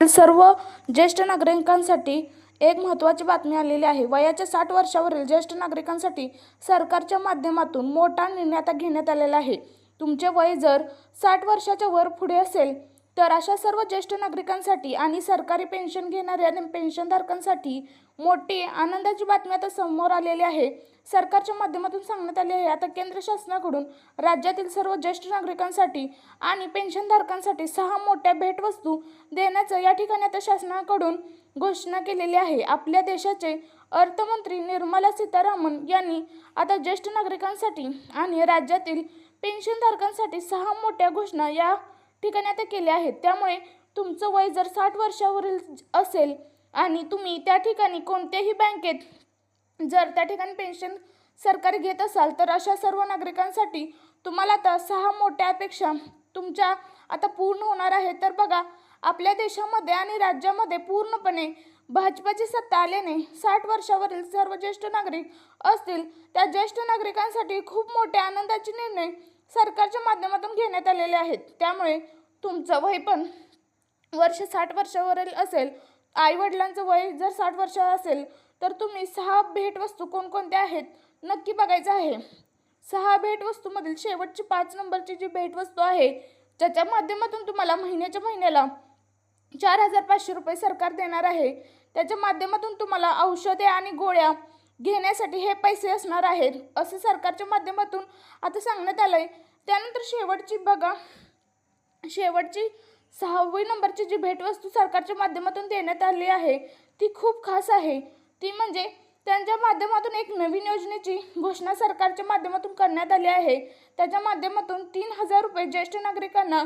सर्व ज्येष्ठ नागरिकांसाठी एक महत्त्वाची बातमी आलेली आहे. वयाच्या साठ वर्षावरील ज्येष्ठ नागरिकांसाठी सरकारच्या माध्यमातून मोठा निर्णय आता घेण्यात आलेला आहे. तुमचे वय जर साठ वर्षाच्या वर पुढे असेल तर अशा सर्व ज्येष्ठ नागरिकांसाठी आणि सरकारी पेन्शन घेणाऱ्या पेन्शनधारकांसाठी मोठी आनंदाची बातमी आता समोर आलेली आहे. सरकारच्या माध्यमातून सांगण्यात आले आहे. आता केंद्र शासनाकडून राज्यातील सर्व ज्येष्ठ नागरिकांसाठी आणि पेन्शनधारकांसाठी सहा मोठ्या भेटवस्तू देण्याचं या ठिकाणी आता शासनाकडून घोषणा केलेली आहे. आपल्या देशाचे अर्थमंत्री निर्मला सीतारामन यांनी आता ज्येष्ठ नागरिकांसाठी आणि राज्यातील पेन्शनधारकांसाठी सहा मोठ्या घोषणा या ठिकाणी आता केल्या आहेत. त्यामुळे तुमचं वय जर साठ वर्षावरील असेल आणि तुम्ही त्या ठिकाणी कोणत्याही बँकेत जर त्या ठिकाणी पेन्शन सरकारी घेत असाल तर अशा सर्व नागरिकांसाठी तुम्हाला आता सहा मोठ्या अपेक्षा तुमच्या आता पूर्ण होणार आहे तर बघा आपल्या देशामध्ये आणि राज्यामध्ये पूर्णपणे भाजपाची सत्ता आल्याने साठ वर्षावरील सर्व ज्येष्ठ नागरिक असतील त्या ज्येष्ठ नागरिकांसाठी खूप मोठ्या आनंदाचे निर्णय सरकारच्या माध्यमातून घेण्यात आलेले आहेत. त्यामुळे तुमचं वय पण वर्ष साठ वर्षावरील असेल आईवडिलांचं वय जर साठ वर्ष असेल तर तुम्ही सहा भेटवस्तू कोणकोणत्या आहेत नक्की बघायचं आहे. सहा भेटवस्तूमधील शेवटची पाच नंबरची जी भेटवस्तू आहे ज्याच्या माध्यमातून तुम्हाला महिन्याच्या महिन्याला चार हजार पाचशे रुपये सरकार देणार आहे. त्याच्या माध्यमातून तुम्हाला औषधे आणि गोळ्या घेण्यासाठी हे पैसे असणार आहेत असं सरकारच्या माध्यमातून आता सांगण्यात आलं आहे त्यानंतर शेवटची बघा शेवटची सहावी नंबरची जी भेटवस्तू सरकारच्या माध्यमातून देण्यात आली आहे ती खूप खास आहे. ती म्हणजे त्यांच्या माध्यमातून एक नवीन योजनेची घोषणा सरकारच्या माध्यमातून करण्यात आली आहे. त्याच्या माध्यमातून तीन हजार रुपये ज्येष्ठ नागरिकांना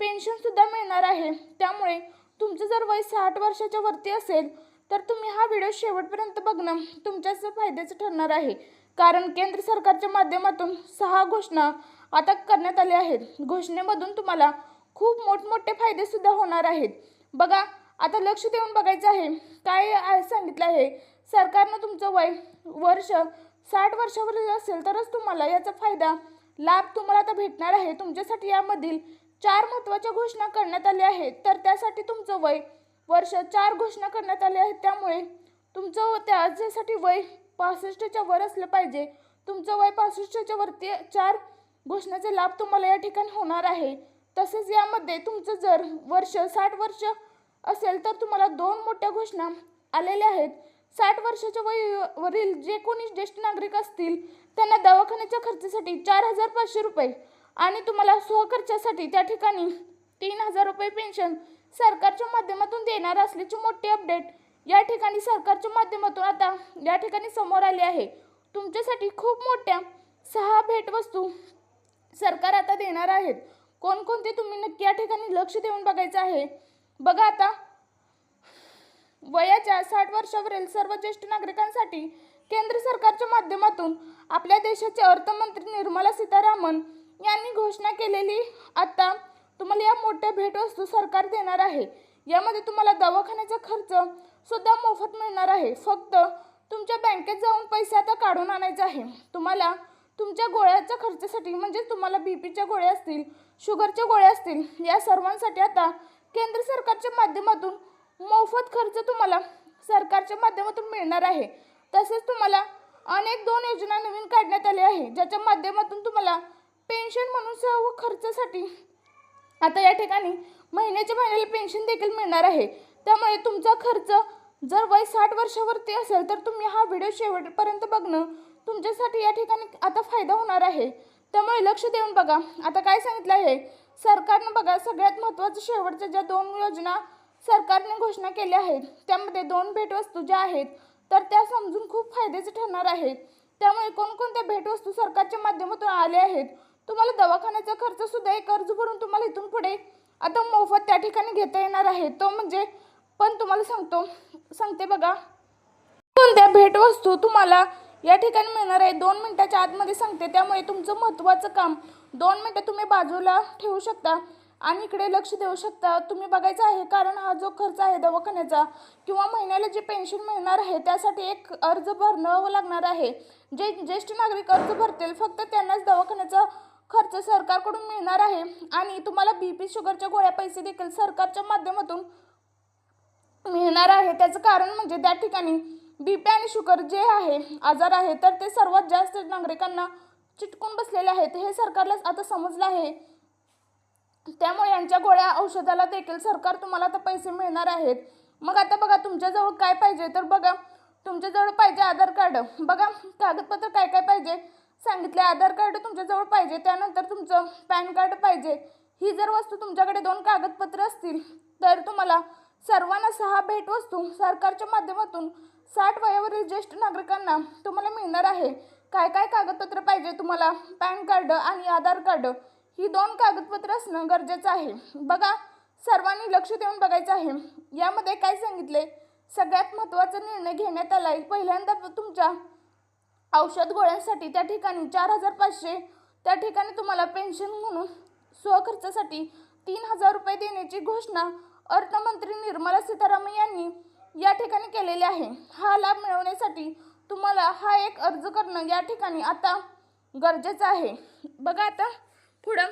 पेन्शनसुद्धा मिळणार आहे. त्यामुळे तुमचं जर वय साठ वर्षाच्या वरती असेल तर तुम्ही हा व्हिडिओ शेवटपर्यंत बघणं तुमच्याच फायद्याचं ठरणार आहे. कारण केंद्र सरकारच्या माध्यमातून सहा घोषणा आता करण्यात आल्या आहेत. घोषणेमधून तुम्हाला खूप मोठमोठे फायदेसुद्धा होणार आहेत. बघा आता लक्ष देऊन बघायचं आहे. काय सांगितलं आहे? सरकारनं तुमचं वय वर्ष साठ वर्षावरील असेल तरच तुम्हाला याचा फायदा लाभ तुम्हाला आता भेटणार आहे. तुमच्यासाठी यामधील चार महत्त्वाच्या घोषणा करण्यात आल्या आहेत. तर त्यासाठी तुमचं वय वर्ष चार घोषणा करण्यात आल्या आहेत. त्यामुळे तुमचं त्याच्यासाठी वय पासष्टच्या वर असलं पाहिजे तुमचं वय पासष्टच्या वरती चार घोषणाचे लाभ तुम्हाला या ठिकाणी होणार आहे. तसेच यामध्ये तुमचं जर वर्ष साठ वर्ष असेल तर तुम्हाला दोन मोठ्या घोषणा आलेल्या आहेत. साठ वर्षाच्या वय वरील जे कोणी ज्येष्ठ नागरिक असतील त्यांना दवाखान्याच्या खर्चासाठी चार हजार पाचशे रुपये आणि तुम्हाला सहखर्चासाठी त्या ठिकाणी तीन हजार रुपये पेन्शन सरकारच्या माध्यमातून देणार असल्याची मोठी अपडेट या ठिकाणी सरकारच्या माध्यमातून आता या ठिकाणी समोर आली आहे. तुमच्यासाठी खूप मोठ्या सहा भेटवस्तू सरकार आता देणार आहेत. कोणकोणते तुम्ही नक्की या ठिकाणी लक्ष देऊन बघायचं आहे? बघा आता. वयाच्या साठ वर्षावरील सर्व ज्येष्ठ नागरिकांसाठी केंद्र सरकारच्या माध्यमातून आपल्या देशाचे अर्थमंत्री निर्मला सीतारामन यांनी घोषणा केलेली आता तुम्हाला या मोठ्या भेटवस्तू सरकार देणार आहे. यामध्ये तुम्हाला दवाखान्याचा खर्च सुद्धा मोफत मिळणार आहे. फक्त तुमच्या बँकेत जाऊन पैसे आता काढून आणायचे आहे. तुम्हाला तुमच्या गोळ्याच्या खर्चासाठी म्हणजे तुम्हाला बी पीच्या गोळ्या असतील शुगरच्या गोळ्या असतील या सर्वांसाठी आता केंद्र सरकारच्या माध्यमातून मोफत खर्च तुम्हाला सरकारच्या माध्यमातून मिळणार आहे. तसेच तुम्हाला अनेक दोन योजना नवीन काढण्यात आल्या आहे ज्याच्या माध्यमातून तुम्हाला पेन्शन म्हणून सर्व खर्चासाठी आता या ठिकाणी महिन्याच्या महिन्याला पेन्शन देखील मिळणार आहे. त्यामुळे तुमचा खर्च जर वय साठ वर्षावरती असेल तर तुम्ही हा व्हिडिओ शेवटपर्यंत बघणं तुमच्यासाठी या ठिकाणी आता फायदा होणार आहे. त्यामुळे लक्ष देऊन बघा. आता काय सांगितलं आहे? सरकारनं बघा सगळ्यात महत्त्वाचं शेवटच्या ज्या दोन योजना सरकारने घोषणा केल्या आहेत त्यामध्ये दोन भेटवस्तू ज्या आहेत तर त्या समजून खूप फायद्याचे ठरणार आहेत. त्यामुळे कोणकोणत्या भेटवस्तू सरकारच्या माध्यमातून आल्या आहेत? तुम्हाला दवाखान्याचा खर्च सुद्धा एक अर्ज भरून तुम्हाला इथून पुढे आता मोफत त्या ठिकाणी घेता येणार आहे. तो म्हणजे पण तुम्हाला सांगतो सांगते बघा. कोणत्या भेटवस्तू तुम्हाला या ठिकाणी मिळणार आहे. दोन मिनटाच्या आतमध्ये सांगते. त्यामुळे तुमचं महत्त्वाचं काम दोन मिनटं तुम्ही बाजूला ठेवू शकता आणि इकडे लक्ष देऊ शकता. तुम्ही बघायचं आहे कारण हा जो खर्च आहे दवाखान्याचा किंवा महिन्याला जे पेन्शन मिळणार आहे त्यासाठी एक अर्ज भरणं लागणार आहे. जे ज्येष्ठ नागरिक अर्ज भरतील फक्त त्यांनाच दवाखान्याचा खर्च सरकारकडून मिळणार आहे. आणि तुम्हाला बी पी शुगरच्या गोळ्या पैसे देखील सरकारच्या माध्यमातून मिळणार आहे. त्याचं कारण म्हणजे त्या ठिकाणी बी पी आणि शुगर जे आहे आजार आहे तर ते सर्वात जास्त नागरिकांना चिटकून बसलेले आहेत. हे सरकारला आता समजलं आहे. त्यामुळे यांच्या गोळ्या औषधाला देखील सरकार तुम्हाला आता पैसे मिळणार आहेत. मग आता बघा तुमच्याजवळ काय पाहिजे? तर बघा तुमच्याजवळ पाहिजे आधार कार्ड. बघा कागदपत्र काय काय पाहिजे? सांगितले आधार कार्ड तुमच्याजवळ पाहिजे. त्यानंतर तुमचं पॅन कार्ड पाहिजे. ही जर वस्तू तुमच्याकडे दोन कागदपत्र असतील तर तुम्हाला सर्वांना सहा भेटवस्तू सरकारच्या माध्यमातून साठ वयावरील ज्येष्ठ नागरिकांना तुम्हाला मिळणार आहे. काय काय कागदपत्र पाहिजे तुम्हाला? पॅन कार्ड आणि आधार कार्ड ही दोन कागदपत्र असणं गरजेचं आहे. बघा सर्वांनी लक्ष देऊन बघायचं आहे. यामध्ये काय सांगितले सगळ्यात महत्त्वाचा निर्णय घेण्यात आला आहे पहिल्यांदा तुमच्या औषध गोळ्यांसाठी त्या ठिकाणी चार हजार पाचशे त्या ठिकाणी तुम्हाला पेन्शन म्हणून स्वखर्चासाठी तीन हजार रुपये देण्याची घोषणा अर्थमंत्री निर्मला सीतारामन यांनी या ठिकाणी केलेले आहे. हा लाभ मिळवण्यासाठी तुम्हाला हा एक अर्ज करणं या ठिकाणी आता गरजेचं आहे. बघा आता पुढं.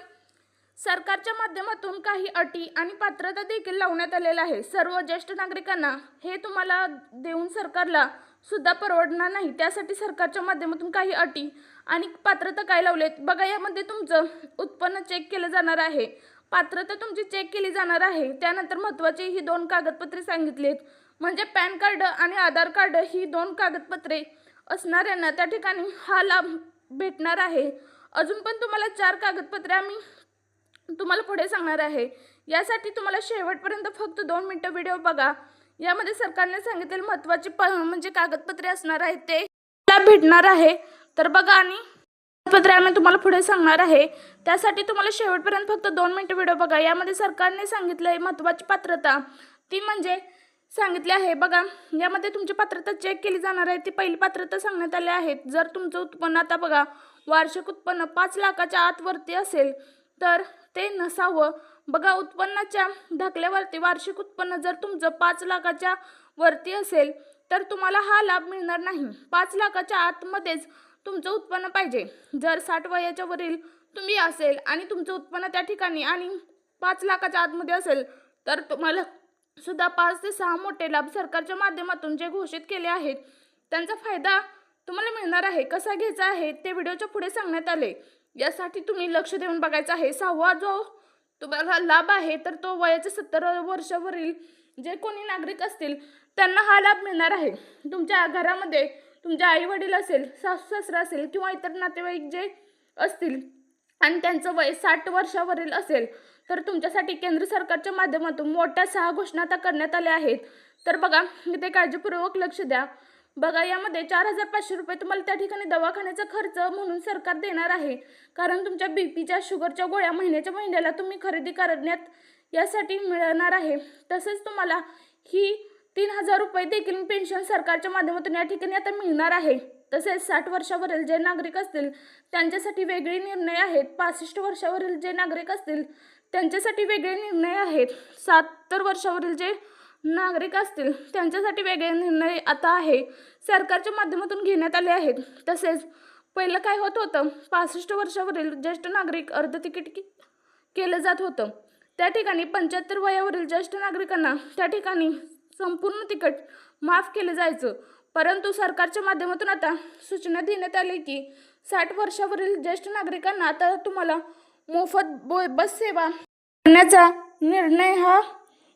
सरकारच्या माध्यमातून काही अटी आणि पात्रता देखील लावण्यात आलेल्या आहे सर्व ज्येष्ठ नागरिकांना हे तुम्हाला देऊन सरकारला सुद्धा परवडणार नाही. त्यासाठी सरकारच्या माध्यमातून काही अटी आणि पात्रता काय लावलेत? बघा यामध्ये तुमचं उत्पन्न चेक केलं जाणार आहे. पात्रता तुमची चेक केली जाणार आहे. त्यानंतर महत्त्वाची ही दोन कागदपत्रे सांगितलीत. म्हणजे पॅन कार्ड आणि आधार कार्ड ही दोन कागदपत्रे असणाऱ्यांना त्या ठिकाणी हा लाभ भेटणार आहे. अजून पण तुम्हाला चार कागदपत्रे आम्ही तुम्हाला पुढे सांगणार आहे. यासाठी तुम्हाला शेवटपर्यंत फक्त दोन मिनटं व्हिडिओ बघा. यामध्ये सरकारने सांगितलेले महत्त्वाचे प म्हणजे कागदपत्रे असणार आहेत ते लाभ भेटणार आहे. तर बघा आणि कागदपत्रे आम्ही तुम्हाला पुढे सांगणार आहे. त्यासाठी तुम्हाला शेवटपर्यंत फक्त दोन मिनटं व्हिडिओ बघा. यामध्ये सरकारने सांगितलं आहे महत्त्वाची पात्रता ती म्हणजे सांगितले आहे. बघा यामध्ये तुमची पात्रता चेक केली जाणार आहे. ती पहिली पात्रता सांगण्यात आली आहेत जर तुमचं उत्पन्न आता बघा वार्षिक उत्पन्न पाच लाखाच्या आतवरती असेल तर ते नसावं. बघा उत्पन्नाच्या ढकल्यावरती वार्षिक उत्पन्न जर तुमचं पाच लाखाच्या वरती असेल तर तुम्हाला हा लाभ मिळणार नाही. पाच लाखाच्या आतमध्येच तुमचं उत्पन्न पाहिजे. जर साठ वयाच्या वरील तुम्ही असेल आणि तुमचं उत्पन्न त्या ठिकाणी आणि पाच लाखाच्या आतमध्ये असेल तर तुम्हाला सुद्धा पाच ते सहा मोठे लाभ सरकारच्या माध्यमातून जे घोषित केले आहेत त्यांचा फायदा तुम्हाला मिळणार आहे. कसा घ्यायचा आहे ते व्हिडिओच्या पुढे सांगण्यात आले. यासाठी तुम्ही लक्ष देऊन बघायचं आहे. सहावा जो तुम्हाला लाभ आहे तर तो वयाच्या सत्तर वर्षावरील जे कोणी नागरिक असतील त्यांना हा लाभ मिळणार आहे. तुमच्या घरामध्ये तुमचे आई वडील असेल सासू सासरा असेल किंवा इतर नातेवाईक जे असतील आणि त्यांचं वय साठ वर्षावरील असेल तर तुमच्यासाठी केंद्र सरकारच्या माध्यमातून मोठ्या सहा घोषणा आता करण्यात आल्या आहेत. तर बघा इथे काळजीपूर्वक लक्ष द्या. बघा यामध्ये चार हजार पाचशे रुपये तुम्हाला त्या ठिकाणी दवाखान्याचा खर्च म्हणून सरकार देणार आहे. कारण तुमच्या बी पीच्या शुगरच्या गोळ्या महिन्याच्या महिन्याला तुम्ही खरेदी करण्यात यासाठी मिळणार आहे. तसेच तुम्हाला ही तीन हजार रुपये देखील पेन्शन सरकारच्या माध्यमातून या ठिकाणी आता मिळणार आहे. तसेच साठ वर्षावरील जे नागरिक असतील त्यांच्यासाठी वेगळे निर्णय आहेत. पासष्ट वर्षावरील जे नागरिक असतील त्यांच्यासाठी वेगळे निर्णय आहेत. सत्तर वर्षावरील जे नागरिक असतील त्यांच्यासाठी वेगळे निर्णय आता आहे. सरकारच्या माध्यमातून घेण्यात आले आहेत. तसेच पहिलं काय होत होतं पासष्ट वर्षावरील ज्येष्ठ नागरिक अर्ध तिकीट केलं जात होतं. त्या ठिकाणी पंच्याहत्तर वयावरील ज्येष्ठ नागरिकांना त्या ठिकाणी संपूर्ण तिकीट माफ केलं जायचं. परंतु सरकारच्या माध्यमातून आता सूचना देण्यात आली की साठ वर्षावरील ज्येष्ठ नागरिकांना आता तुम्हाला मोफत बो बस सेवा करण्याचा निर्णय हा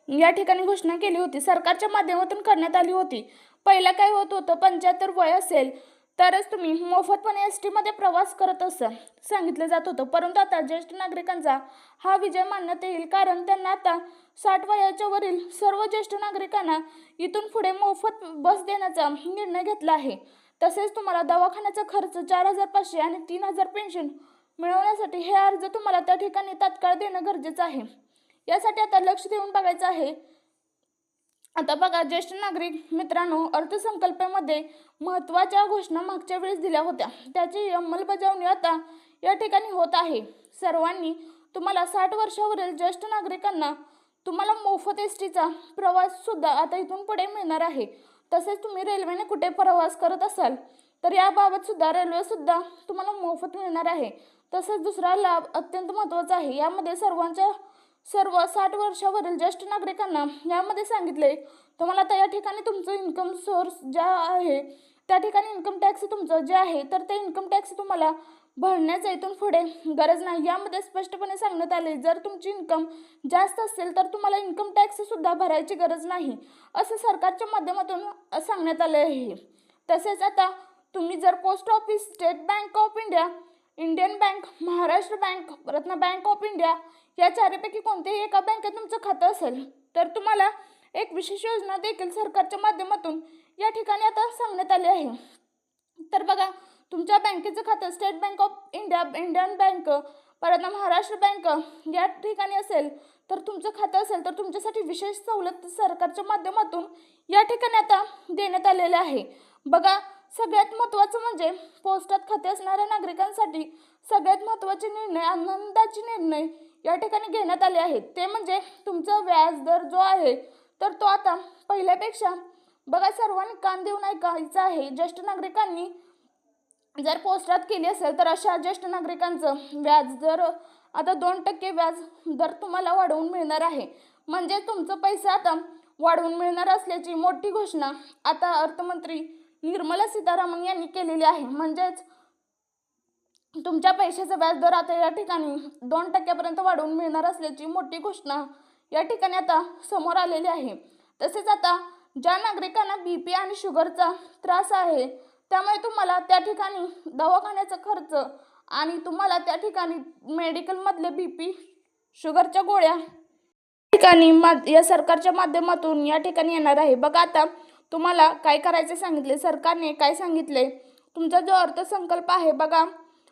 या ठिकाणी घोषणा केली होती. सरकारच्या माध्यमातून करण्यात आली होती. पहिलं काय होत होतं पंच्याहत्तर वय असेल तरच तुम्ही मोफतपणे एस टीमध्ये प्रवास करत असाल सांगितलं जात होतं. परंतु आता ज्येष्ठ नागरिकांचा हा विजय मानण्यात येईल कारण त्यांना आता साठ वयाच्या वरील सर्व ज्येष्ठ नागरिकांना इथून पुढे मोफत बस देण्याचा निर्णय घेतला आहे. तसेच तुम्हाला दवाखान्याचा खर्च चार हजार पाचशे आणि तीन हजार पेन्शन मिळवण्यासाठी हे अर्ज तुम्हाला त्या ठिकाणी तात्काळ देणं गरजेचं आहे. यासाठी आता लक्ष देऊन बघायचं आहे. आता बघा ज्येष्ठ नागरिक मित्रांनो अर्थसंकल्पामध्ये महत्त्वाच्या घोषणा मागच्या वेळेस दिल्या होत्या. त्याची अंमलबजावणी आता या ठिकाणी होत आहे. सर्वांनी तुम्हाला साठ वर्षावरील ज्येष्ठ नागरिकांना तुम्हाला मोफत एस टीचा प्रवाससुद्धा आता इथून पुढे मिळणार आहे. तसेच तुम्ही रेल्वेने कुठे प्रवास करत असाल तर याबाबत सुद्धा रेल्वेसुद्धा तुम्हाला मोफत मिळणार आहे. तसेच दुसरा लाभ अत्यंत महत्त्वाचा आहे. यामध्ये सर्वांच्या सर्व साठ वर्षावरील ज्येष्ठ नागरिकांना यामध्ये सांगितले तुम्हाला त्या या ठिकाणी तुमचं इन्कम सोर्स ज्या आहे त्या ठिकाणी इन्कम टॅक्स तुमचं जे आहे तर ते इन्कम टॅक्स तुम्हाला भरण्याचं इथून पुढे गरज नाही. यामध्ये स्पष्टपणे सांगण्यात आले जर तुमची इन्कम जास्त असेल तर तुम्हाला इन्कम टॅक्ससुद्धा भरायची गरज नाही असं सरकारच्या माध्यमातून सांगण्यात आले आहे तसेच आता तुम्ही जर post office State Bank of India Indian Bank Maharashtra Bank रत्न बँक ऑफ इंडिया या चारपैकी कोणत्याही एका बँकेत तुमचं खातं असेल तर तुम्हाला एक विशेष योजना देखील सरकारच्या माध्यमातून या ठिकाणी आता सांगण्यात आली आहे. तर बघा तुमच्या बँकेचं खातं State Bank of India Indian Bank परत महाराष्ट्र बँक या ठिकाणी असेल तर तुमचं खातं असेल तर तुमच्यासाठी विशेष सवलत सरकारच्या माध्यमातून या ठिकाणी आता देण्यात आलेलं आहे. बघा सगळ्यात महत्त्वाचं म्हणजे पोस्टात खाते असणाऱ्या नागरिकांसाठी सगळ्यात महत्त्वाचे निर्णय आनंदाचे निर्णय या ठिकाणी घेण्यात आले आहेत. ते म्हणजे तुमचा व्याजदर जो आहे तर तो आता पहिल्यापेक्षा बघा सर्वांनी कान देऊन ऐकायचं आहे. ज्येष्ठ नागरिकांनी जर पोस्टात केली असेल तर अशा ज्येष्ठ नागरिकांचं व्याज दर आता दोन टक्के व्याज दर तुम्हाला वाढवून मिळणार आहे. म्हणजे तुमचं पैसे आता वाढवून मिळणार असल्याची मोठी घोषणा आता अर्थमंत्री निर्मला सीतारामन यांनी केलेली आहे. म्हणजेच तुमच्या पैशाचा व्याजदर आता या ठिकाणी दोन टक्क्यापर्यंत वाढवून मिळणार असल्याची मोठी घोषणा या ठिकाणी आता समोर आलेली आहे. तसेच आता ज्या नागरिकांना बी पी आणि शुगरचा त्रास आहे त्यामुळे तुम्हाला त्या ठिकाणी दवाखान्याचा खर्च आणि तुम्हाला त्या ठिकाणी मेडिकलमधले बी पी शुगरच्या गोळ्या ठिकाणी मा या सरकारच्या माध्यमातून या ठिकाणी येणार आहे. बघा आता तुम्हाला काय करायचे सांगितले सरकारने काय सांगितले तुमचा जो अर्थसंकल्प आहे बघा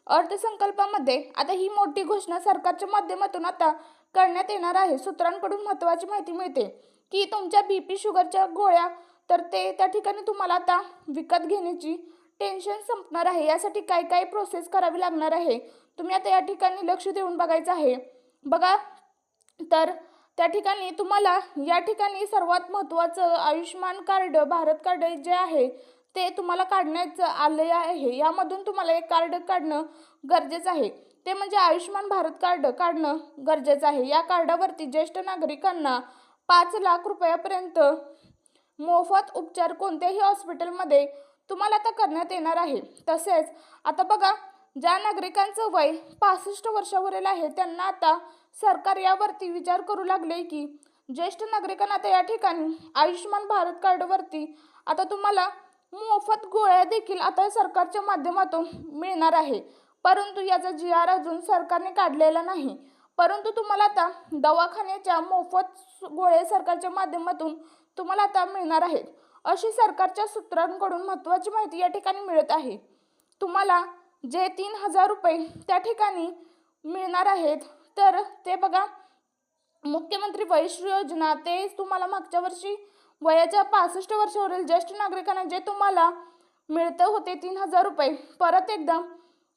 अर्थसंकल्पामध्ये आता ही मोठी घोषणा सरकारच्या माध्यमातून आता करण्यात येणार आहे. सूत्रांकडून महत्त्वाची माहिती मिळते की तुमच्या बी पी शुगरच्या गोळ्या तर ते त्या ठिकाणी तुम्हाला आता विकत घेण्याची टेन्शन संपणार आहे. यासाठी काय काय प्रोसेस करावी लागणार आहे? तुम्ही आता या ठिकाणी लक्ष देऊन बघायचं आहे. बघा तर त्या ठिकाणी तुम्हाला या ठिकाणी सर्वात महत्त्वाचं आयुष्यमान कार्ड भारत कार्ड जे आहे ते तुम्हाला काढण्याचं आले आहे. यामधून तुम्हाला एक कार्ड काढणं गरजेचं आहे. ते म्हणजे आयुष्यमान भारत कार्ड काढणं गरजेचं आहे. या कार्डावरती ज्येष्ठ नागरिकांना पाच लाख रुपयापर्यंत मोफत उपचार कोणत्याही हॉस्पिटलमध्ये तुम्हाला आता करण्यात येणार आहे. तसेच आता बघा ज्या नागरिकांचं वय पासष्ट वर्षावरील आहे त्यांना आता सरकार यावरती विचार करू लागले की ज्येष्ठ नागरिकांना आता या ठिकाणी आयुष्यमान भारत कार्डवरती आता तुम्हाला मोफत गोळ्या देखील आता सरकारच्या माध्यमातून मिळणार आहे. परंतु याचा जी आर अजून सरकारने काढलेला नाही. परंतु तुम्हाला आता दवाखान्याच्या मोफत गोळ्या सरकारच्या माध्यमातून तुम्हाला आता मिळणार आहेत. अशी सरकारच्या सूत्रांकडून महत्त्वाची माहिती या ठिकाणी मिळत आहे. तुम्हाला जे तीन हजार रुपये त्या ठिकाणी मिळणार आहेत तर ते बघा मुख्यमंत्री वैश्य योजना ते तुम्हाला मागच्या वर्षी वयाच्या पासष्ट वर्षावरील ज्येष्ठ नागरिकांना जे तुम्हाला मिळतं होते तीन हजार रुपये. परत एकदा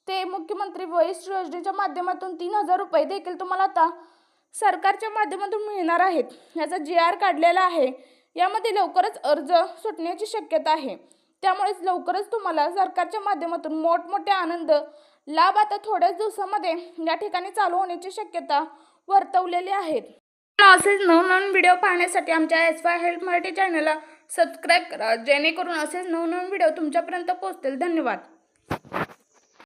ते मुख्यमंत्री वरिष्ठ योजनेच्या माध्यमातून तीन हजार रुपये देखील तुम्हाला आता सरकारच्या माध्यमातून मिळणार आहेत. याचा जी आर काढलेला आहे. यामध्ये लवकरच अर्ज सुटण्याची शक्यता आहे. त्यामुळेच लवकरच तुम्हाला सरकारच्या माध्यमातून मोठमोठे आनंद लाभ आता थोड्याच दिवसामध्ये या ठिकाणी चालू होण्याची शक्यता वर्तवलेली आहेत. असेच नवनवीन व्हिडिओ पाहण्यासाठी आमच्या एस वाय हेल्प मराठी चॅनलला सबस्क्राईब करा. जेणेकरून असेच नवनवीन व्हिडिओ तुमच्यापर्यंत पोहोचतील. धन्यवाद.